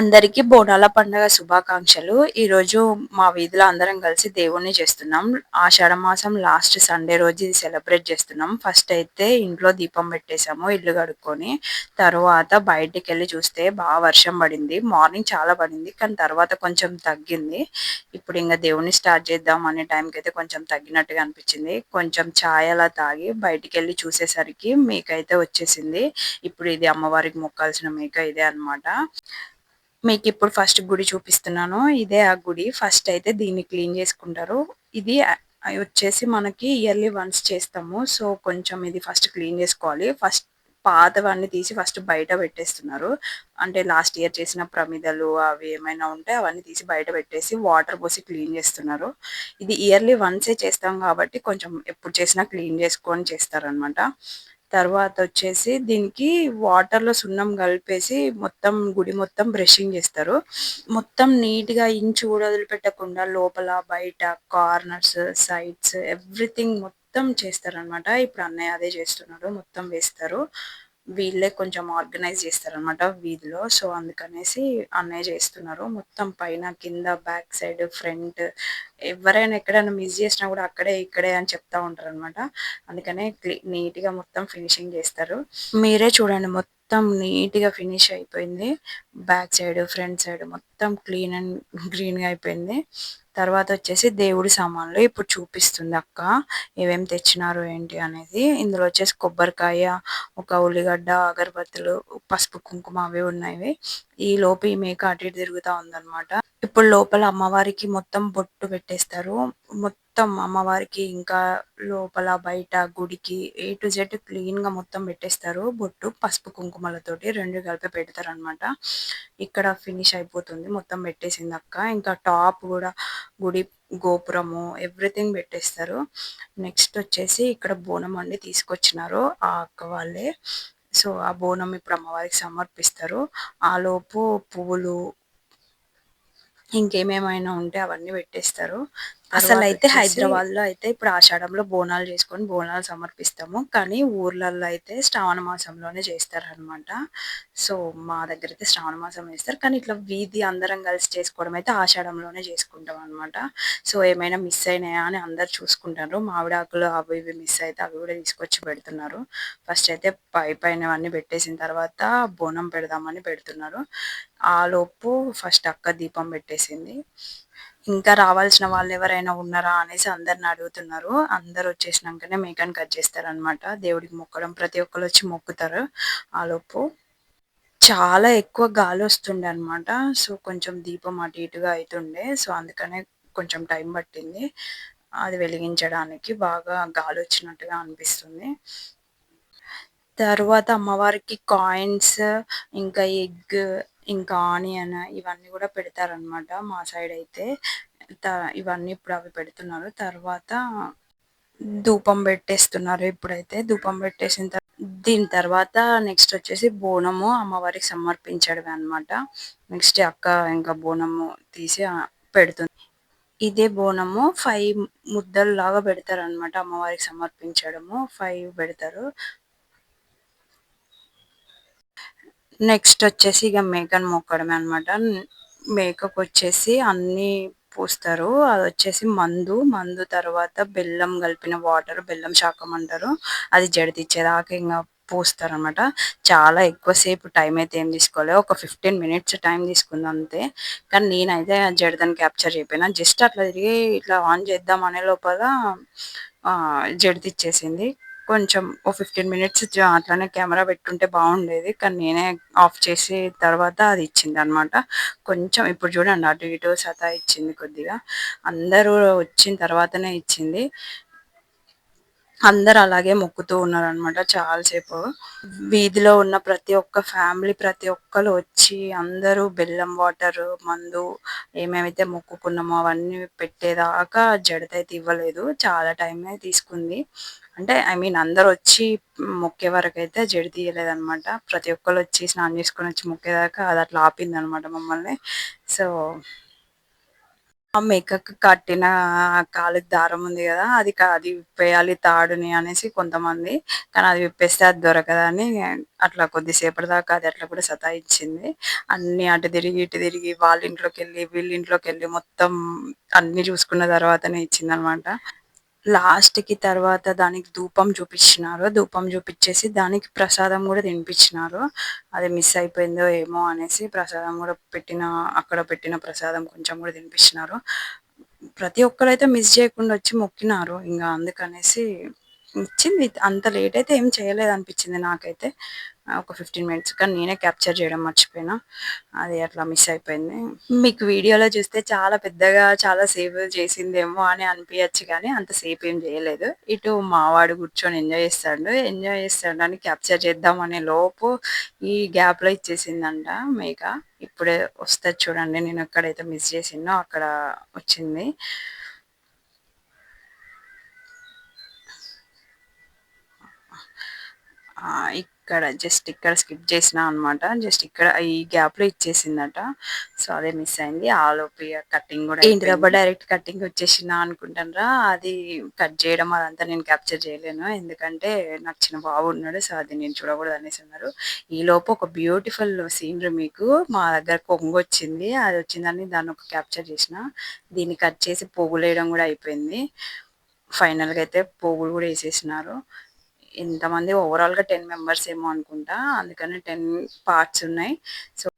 అందరికీ బోనాల పండుగ శుభాకాంక్షలు. ఈరోజు మా వీధిలో అందరం కలిసి దేవుణ్ణి చేస్తున్నాం. ఆషాఢ మాసం లాస్ట్ సండే రోజు ఇది సెలబ్రేట్ చేస్తున్నాం. ఫస్ట్ అయితే ఇంట్లో దీపం పెట్టేశాము ఇల్లు కడుక్కొని. తర్వాత బయటికి వెళ్ళి చూస్తే బాగా వర్షం పడింది. మార్నింగ్ చాలా పడింది. కానీ తర్వాత కొంచెం తగ్గింది. ఇప్పుడు ఇంకా దేవుణ్ణి స్టార్ట్ చేద్దాం అనే టైంకి అయితే కొంచెం తగ్గినట్టుగా అనిపించింది. కొంచెం ఛాయ్ అలా తాగి బయటికెళ్ళి చూసేసరికి మేక అయితే వచ్చేసింది. ఇప్పుడు ఇది అమ్మవారికి మొక్కాల్సిన మేక ఇదే అన్నమాట. మీకు ఇప్పుడు ఫస్ట్ గుడి చూపిస్తున్నాను. ఇదే ఆ గుడి. ఫస్ట్ అయితే దీన్ని క్లీన్ చేసుకుంటారు. ఇది వచ్చేసి మనకి ఇయర్లీ వన్స్ చేస్తాము. సో కొంచెం ఇది ఫస్ట్ క్లీన్ చేసుకోవాలి. ఫస్ట్ పాతవన్నీ తీసి ఫస్ట్ బయట పెట్టేస్తున్నారు. అంటే లాస్ట్ ఇయర్ చేసిన ప్రమిదలు అవి ఏమైనా ఉంటే అవన్నీ తీసి బయట పెట్టేసి వాటర్ పోసి క్లీన్ చేస్తున్నారు. ఇది ఇయర్లీ వన్సే చేస్తాం కాబట్టి కొంచెం ఎప్పుడు చేసినా క్లీన్ చేసుకొని చేస్తారనమాట. తర్వాత వచ్చేసి దీనికి వాటర్లో సున్నం కలిపేసి మొత్తం గుడి మొత్తం బ్రషింగ్ చేస్తారు. మొత్తం నీట్గా ఇంచు కూడా వదిలిపెట్టకుండా లోపల బయట కార్నర్స్ సైడ్స్ ఎవ్రీథింగ్ మొత్తం చేస్తారనమాట. ఇప్పుడు అన్నయ్య అదే చేస్తున్నాడు. మొత్తం వేస్తారు. వీళ్ళే కొంచెం ఆర్గనైజ్ చేస్తారనమాట వీధిలో. సో అందుకనేసి అన్నయ్య చేస్తున్నారు. మొత్తం పైన కింద బ్యాక్ సైడ్ ఫ్రంట్ ఎవరైనా ఎక్కడైనా మిస్ చేసినా కూడా అక్కడే ఇక్కడే అని చెప్తా ఉంటారు అనమాట. అందుకనే నీట్గా మొత్తం ఫినిషింగ్ చేస్తారు. మీరే చూడండి మొత్తం నీట్గా ఫినిష్ అయిపోయింది. బ్యాక్ సైడ్ ఫ్రంట్ సైడ్ మొత్తం క్లీన్ అండ్ గ్రీన్గా అయిపోయింది. తర్వాత వచ్చేసి దేవుడి సామాన్లు ఇప్పుడు చూపిస్తుంది అక్క. ఏమేం తెచ్చినారు ఏంటి అనేది. ఇందులో వచ్చేసి కొబ్బరికాయ ఒక ఉల్లిగడ్డ అగరబత్తులు పసుపు కుంకుమ అవి ఉన్నాయి. ఈ లోపు ఈ మేక అటు ఇటు తిరుగుతా ఉందన్నమాట. ఇప్పుడు లోపల అమ్మవారికి మొత్తం బొట్టు పెట్టేస్తారు. మొత్తం అమ్మవారికి ఇంకా లోపల బయట గుడికి ఏ టు జెడ్ క్లీన్గా మొత్తం పెట్టేస్తారు. బొట్టు పసుపు కుంకుమలతోటి రెండు కలిపి పెడతారు అనమాట. ఇక్కడ ఫినిష్ అయిపోతుంది. మొత్తం పెట్టేసింది అక్క. ఇంకా టాప్ కూడా గుడి గోపురము ఎవ్రీథింగ్ పెట్టేస్తారు. నెక్స్ట్ వచ్చేసి ఇక్కడ బోనం అండి తీసుకొచ్చినారు ఆ అక్క వాళ్ళే. సో ఆ బోనం ఇప్పుడు అమ్మవారికి సమర్పిస్తారు. ఆ లోపు పువ్వులు ఇంకేమేమైనా ఉంటే అవన్నీ పెట్టేస్తారు. అసలు అయితే హైదరాబాద్లో అయితే ఇప్పుడు ఆషాఢంలో బోనాలు చేసుకొని బోనాలు సమర్పిస్తాము. కానీ ఊర్లలో అయితే శ్రావణ మాసంలోనే చేస్తారనమాట. సో మా దగ్గర అయితే శ్రావణ మాసం చేస్తారు. కానీ ఇట్లా వీధి అందరం కలిసి చేసుకోవడం అయితే ఆషాఢంలోనే చేసుకుంటాం అనమాట. సో ఏమైనా మిస్ అయినాయా అని అందరు చూసుకుంటారు. మామిడాకులు అవి ఇవి మిస్ అయితే అవి కూడా తీసుకొచ్చి పెడుతున్నారు. ఫస్ట్ అయితే పై పైనవన్నీ పెట్టేసిన తర్వాత బోనం పెడదామని పెడుతున్నారు. ఆ లోపు ఫస్ట్ అక్క దీపం పెట్టేసింది. ఇంకా రావాల్సిన వాళ్ళు ఎవరైనా ఉన్నారా అనేసి అందరిని అడుగుతున్నారు. అందరు వచ్చేసినాకనే మేకని కట్ చేస్తారనమాట. దేవుడికి మొక్కడం ప్రతి ఒక్కరు వచ్చి మొక్కుతారు. ఆ లోపు చాలా ఎక్కువ గాలి వస్తుండే అనమాట. సో కొంచెం దీపం అటు ఇటుగా అవుతుండే సో అందుకనే కొంచెం టైం పట్టింది. అది వెలిగించడానికి బాగా గాలి వచ్చినట్టుగా అనిపిస్తుంది. తర్వాత అమ్మవారికి కాయిన్స్ ఇంకా ఎగ్ ఇంకా ఆనియన్ ఇవన్నీ కూడా పెడతారనమాట. మా సైడ్ అయితే ఇవన్నీ ఇప్పుడు అవి పెడుతున్నారు. తర్వాత ధూపం పెట్టేస్తున్నారు ఇప్పుడైతే ధూపం పెట్టేసిన తర్వాత దీని తర్వాత నెక్స్ట్ వచ్చేసి బోనము అమ్మవారికి సమర్పించడమే అనమాట. నెక్స్ట్ అక్క ఇంకా బోనము తీసి పెడుతుంది. ఇదే బోనము ఫైవ్ ముద్దలు లాగా పెడతారు అనమాట. అమ్మవారికి సమర్పించడము ఫైవ్ పెడతారు. నెక్స్ట్ వచ్చేసి ఇక మేకను మొక్కడమే అనమాట. మేకకు వచ్చేసి అన్నీ పోస్తారు. అది వచ్చేసి మందు మందు తర్వాత బెల్లం కలిపిన వాటర్ బెల్లం శాఖం అంటారు. అది జడితిచ్చేదాకా ఇంకా పోస్తారనమాట. చాలా ఎక్కువసేపు టైం అయితే ఏం తీసుకోలేదు. ఒక ఫిఫ్టీన్ మినిట్స్ టైం తీసుకుంది అంతే. కానీ నేనైతే జడదని క్యాప్చర్ చేయకపోయినా జస్ట్ అట్లా తిరిగి ఇట్లా ఆన్ చేద్దాం అనే లోపల ఆ కొంచెం ఓ ఫిఫ్టీన్ మినిట్స్ అట్లనే కెమెరా పెట్టుంటే బాగుండేది. కానీ నేనే ఆఫ్ చేసి తర్వాత అది ఇచ్చింది అనమాట. కొంచెం ఇప్పుడు చూడండి అటు ఇటు సతాయిచ్చింది కొద్దిగా. అందరూ వచ్చిన తర్వాతనే ఇచ్చింది. అందరు అలాగే మొక్కుతూ ఉన్నారనమాట చాలా చాలాసేపు వీధిలో ఉన్న ప్రతి ఒక్క ఫ్యామిలీ ప్రతి ఒక్కరు వచ్చి అందరూ బెల్లం వాటర్ మందు ఏమేమైతే మొక్కుకున్నామో అవన్నీ పెట్టేదాకా జడతైతే ఇవ్వలేదు. చాలా టైమే తీసుకుంది. అంటే ఐ మీన్ అందరు వచ్చి మొక్కే వరకు అయితే జడ తీయలేదనమాట. ప్రతి ఒక్కరు వచ్చి స్నానం చేసుకొని వచ్చి మొక్కేదాకా అది అట్లా ఆపింది అనమాట మమ్మల్ని. సో మేకకి కట్టిన కాలికి దారం ఉంది కదా అది అది విప్పేయాలి తాడుని అనేసి కొంతమంది కానీ అది విప్పేస్తే అది దొరకదని అట్లా కొద్దిసేపటి దాకా అది అట్లా కూడా సతాయించింది. అన్ని అటు తిరిగి ఇటు తిరిగి వాళ్ళ ఇంట్లోకి వెళ్ళి వీళ్ళ ఇంట్లోకి వెళ్ళి మొత్తం అన్ని చూసుకున్న తర్వాతనే ఇచ్చిందనమాట. లాస్ట్కి లాస్ట్కి తర్వాత దానికి ధూపం చూపించినారు ధూపం చూపించేసి దానికి ప్రసాదం కూడా తినిపించినారు అది మిస్ అయిపోయిందో ఏమో అనేసి ప్రసాదం కూడా పెట్టిన అక్కడ పెట్టిన ప్రసాదం కొంచెం కూడా తినిపించినారు. ప్రతి ఒక్కరైతే మిస్ చేయకుండా వచ్చి మొక్కినారు. ఇంకా అందుకనేసి ఇచ్చింది అంత లేట్ అయితే ఏం చేయలేదు అనిపించింది నాకైతే ఒక ఫిఫ్టీన్ మినిట్స్ కానీ నేనే క్యాప్చర్ చేయడం మర్చిపోయినా. అది అట్లా మిస్ అయిపోయింది. మీకు వీడియోలో చూస్తే చాలా పెద్దగా చాలా సేవ్ చేసిందేమో అని అనిపించచ్చు కానీ అంత సేఫ్ ఏం చేయలేదు. ఇటు మావాడు కూర్చొని ఎంజాయ్ చేస్తాడు. ఎంజాయ్ చేస్తాడు అని క్యాప్చర్ చేద్దామనే లోపు ఈ గ్యాప్లో ఇచ్చేసిందంట మేక ఇప్పుడే వస్తుంది చూడండి. నేను ఎక్కడైతే మిస్ చేసిందో అక్కడ వచ్చింది. ఇక్కడ జస్ట్ ఇక్కడ స్కిప్ చేసిన అనమాట జస్ట్ ఇక్కడ ఈ గ్యాప్లో ఇచ్చేసిందట. సో అదే మిస్ అయింది. ఆలోపు కటింగ్ కూడా ఏంటి దెబ్బ డైరెక్ట్ కటింగ్ వచ్చేసిన అనుకుంటానరా? అది కట్ చేయడం అదంతా నేను క్యాప్చర్ చేయలేను. ఎందుకంటే నాకు చిన్న బాబు ఉన్నాడు సో అది నేను చూడకూడదు అనేసి ఉన్నారు ఈ లోపు ఒక బ్యూటిఫుల్ సీనరీ మీకు మా దగ్గర కొంగు వచ్చింది. అది వచ్చిందని దాన్ని ఒక క్యాప్చర్ చేసిన. దీన్ని కట్ చేసి పోగులు వేయడం కూడా అయిపోయింది. ఫైనల్గా అయితే పోగులు కూడా వేసేసినారు. ఇంతమంది ఓవరాల్గా టెన్ మెంబర్స్ ఏమో అనుకుంటా. అందుకని టెన్ పార్ట్స్ ఉన్నాయి. సో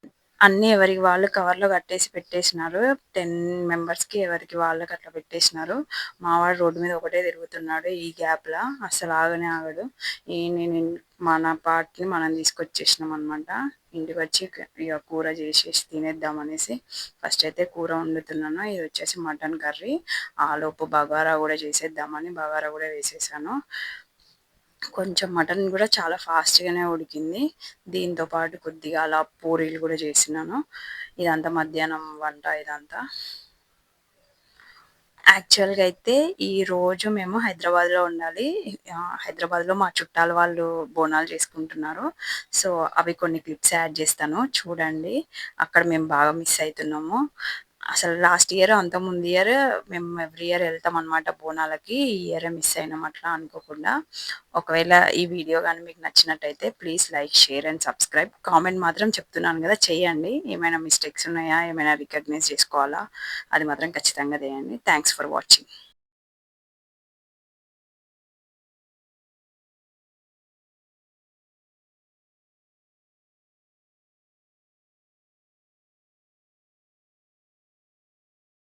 అన్నీ ఎవరికి వాళ్ళు కవర్లో కట్టేసి పెట్టేసినారు. టెన్ మెంబర్స్కి ఎవరికి వాళ్ళకి అట్లా పెట్టేసినారు. మావాడు రోడ్డు మీద ఒకటే తిరుగుతున్నాడు ఈ గ్యాప్లో అసలు ఆగనే ఆగడు. ఈ నేను మన పార్ట్ని మనం తీసుకొచ్చేసినాం అనమాట ఇంటికి వచ్చి ఇక కూర చేసేసి తినేద్దాం అనేసి ఫస్ట్ అయితే కూర వండుతున్నాను. ఇది వచ్చేసి మటన్ కర్రీ. ఆలోపు బగారా కూడా చేసేద్దామని బగారా కూడా వేసేసాను. కొంచెం మటన్ కూడా చాలా ఫాస్ట్గానే ఉడికింది. దీంతో పాటు కొద్దిగా అలా పూరీలు కూడా చేసినాను. ఇదంతా మధ్యాహ్నం వంట ఇదంతా. యాక్చువల్గా అయితే ఈ రోజు మేము హైదరాబాద్లో ఉండాలి. హైదరాబాద్లో మా చుట్టాల వాళ్ళు బోనాలు చేసుకుంటున్నారు. సో అవి కొన్ని క్లిప్స్ యాడ్ చేస్తాను. చూడండి. అక్కడ మేము బాగా మిస్ అవుతున్నాము. అసలు లాస్ట్ ఇయర్ అంత ముందు ఇయర్ మేము ఎవ్రీ ఇయర్ వెళ్తాం అనమాట బోనాలకి. ఈ ఇయర్ మిస్ అయినాం అట్లా అనుకోకుండా. ఒకవేళ ఈ వీడియో కానీ మీకు నచ్చినట్టయితే please like share and subscribe. Comment మాత్రం చెప్తున్నాను కదా చేయండి. ఏమైనా మిస్టేక్స్ ఉన్నాయా? ఏమైనా రికగ్నైజ్ చేసుకోవాలా? అది మాత్రం ఖచ్చితంగా చేయండి. Thanks for watching.